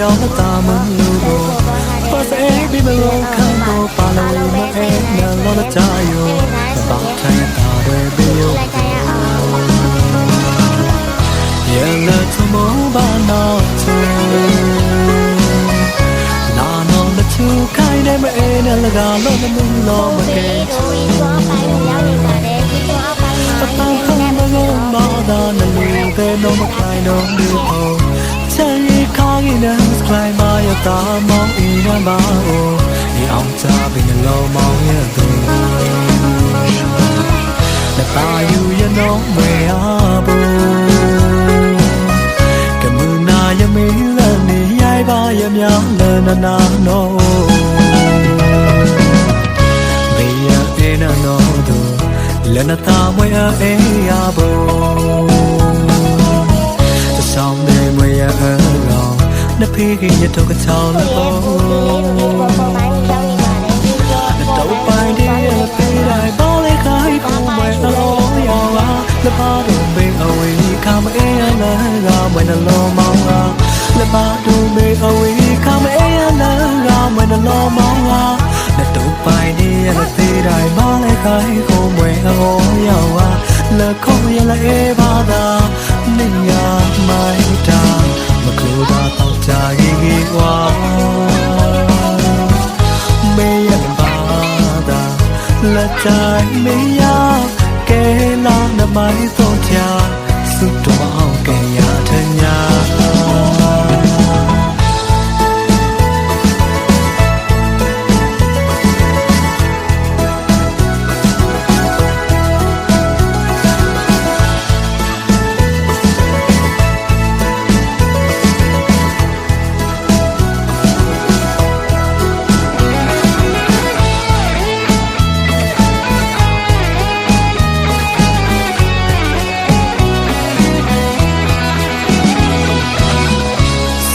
ပြောင်းမသာမလို့ပါစေပြီးမလို့ခံတော့ပါလို့မအဲနာလို့မချယောဘာထိုင်တာတွေပြီးယောလိုက်ကြရအောင်ရဲ့လက်ချမောဘာနာချူနာနော်မချူခိုင်းတယ်မအဲနာလကလို့မမလို့မကိုကဲယ်တို့ဝင်သွားပိုင်းကိုရောက်နေပါတယ်ဒီတော့အပိုင်းမှာပပန်းဖန်းမလုံးမောသာနလူတဲ့တော့မခိုင်းတော့ဘူး ပေါ့ချယ်ရီခါကြီးနဲ့စကလိုင်းမရတာမောင်အင်းနမအိုဒီအောင်ချပြီးနှလုံးမောင်ရဲ့သူလက်ပါယူရတော့မွေအားဘူးကမူနာယမင်းလည်းနေရိုက်ပါရမြောင်းလန နာနောဘေးရတဲ့နော်တို့လနတာမွေအေးရဘောတဆောင်နေမွေရအောင်နဖေးကြီးရတော့ကချောင်းလို့ပေါ်ပိုင်းကိုရောက်နေပါတယ်ဒီတော့တော့ပိုင်းဒီရဖေးတိုင်းပေါ်လေခိုင်းပုံမွေတော့ရောပါလပါတော့ဘေးအဝေးခမအေးရလာကမွေနှလုံးမောင်းကလပါတော့ဘေးအဝေးခမအေးရလာကမွေနှလုံးမောင်းကလက်တော့ပိုင်းဒီရသေးတိုင်းပေါ်လေခိုင်းပုံမွေတော့ရောပါလက်ခုံရလေပါသာနေရမိုက်တာမကလို့တာ တော့ကြာကြီးကွာမေရပါတာလက်တိုင်းမေရကဲလာနမိုင်းတော့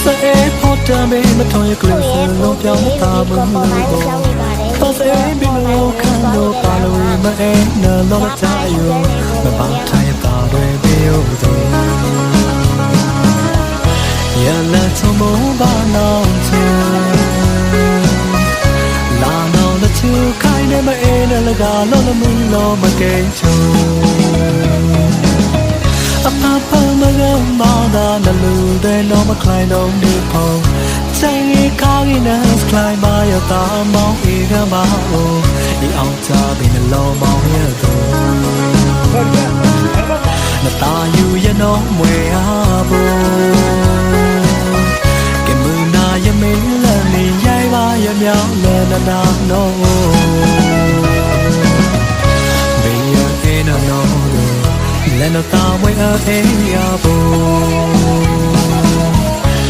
စဲဖို့တမေမတော်ရကလေးစလုံးပြောင်းတာမပေါ်လို့ပိုင်းကိုရောက်နေပါတယ်တော့စေဘီမလို့ခံလို့ပါလို့မအဲနာလို့ချာယောမပေါထိုင်တာတွေပြေယောတော့ရလာချုံမဘာနောင်းချေလာနောင်းတဲ့ချူခိုင်းနေမအဲနာလကလို့လမူလို့မကဲချုံ အဖဖမကမာဒါနလူတဲ့လောမခလိုက်တော့နေဖို့ဆိုင်ရခါကိနတ်ခလိုက်ပါရတာမောင်းဧကမအိုဒီအောင်ချပင်လောမောင်းရတော့နတာယူရနောမွေအားဖို့ကမူနာယမင်းလည်းနေရိုက်ပါရမြောင်းလည်းနာနော လည်းတော့တာမွေအေးရဖို့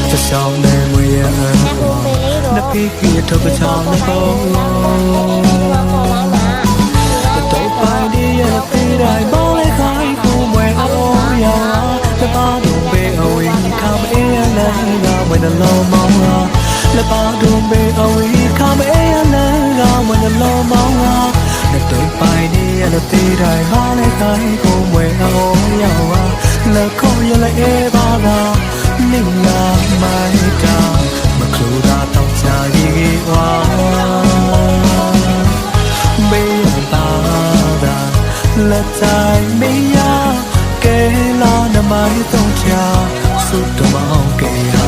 သရှောင်းနေမွေရအကိုယ်လေးတော့နပိကိတော့ကချောင်းတော့ပေါ်ပိုင်းမှာတော့ပိုင်းဒီရပေးတိုင်းဘောလေးခိုင်းကိုမွေအောင်ရတပါတော့ပေအဝေးခမအေးရလည်းငါမနှလုံးမောင်းလာလက်ပါတော့ပေအဝေးခမအေးရလည်းငါမနှလုံးမောင်းလာလက်တော့ပိုင်းဒီ ရလည်းသေးတိုင်းဘောလေးခိုင်းကိုမွေအောင်ရလက်ခေါ်ရလည်းအေးပါလားနေလာမိုက်တာမကလူတာတော့ချာကြီးဝါမေးရပါတာလက်တိုင်းမေးရကဲလာနမိုင်းတော့ချာစုတော့မအောင်ကဲ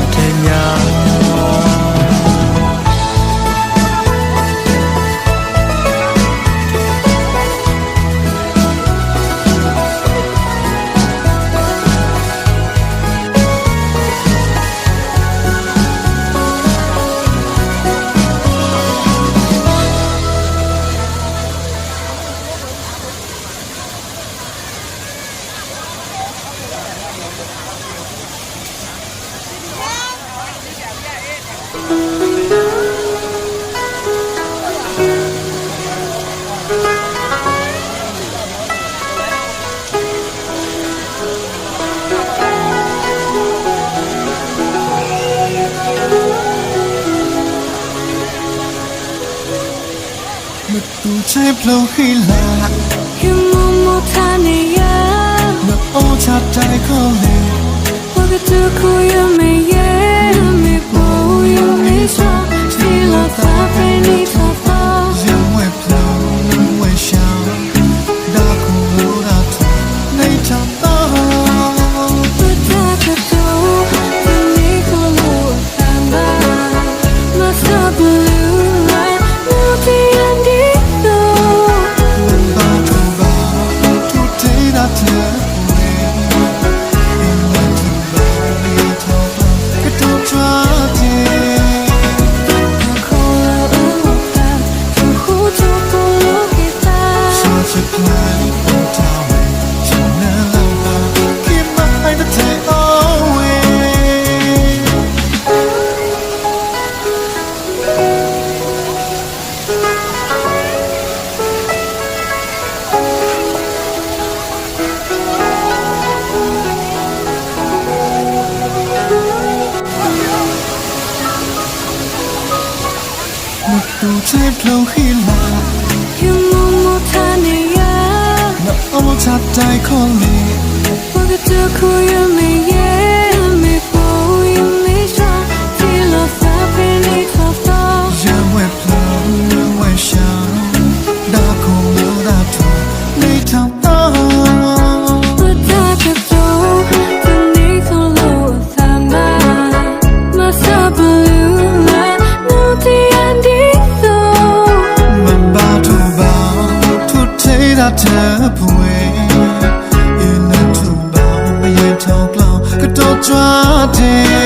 တူချေဖလို့ခိလာ You mumu tani ya မအောချတိုင်ခေါ်လေ Waga tu kuya me ye me po 옥두질로 힐라 영웅 못하네야 나 어머 잡다이 콜리 뭐가 두고 유명해 মাঝে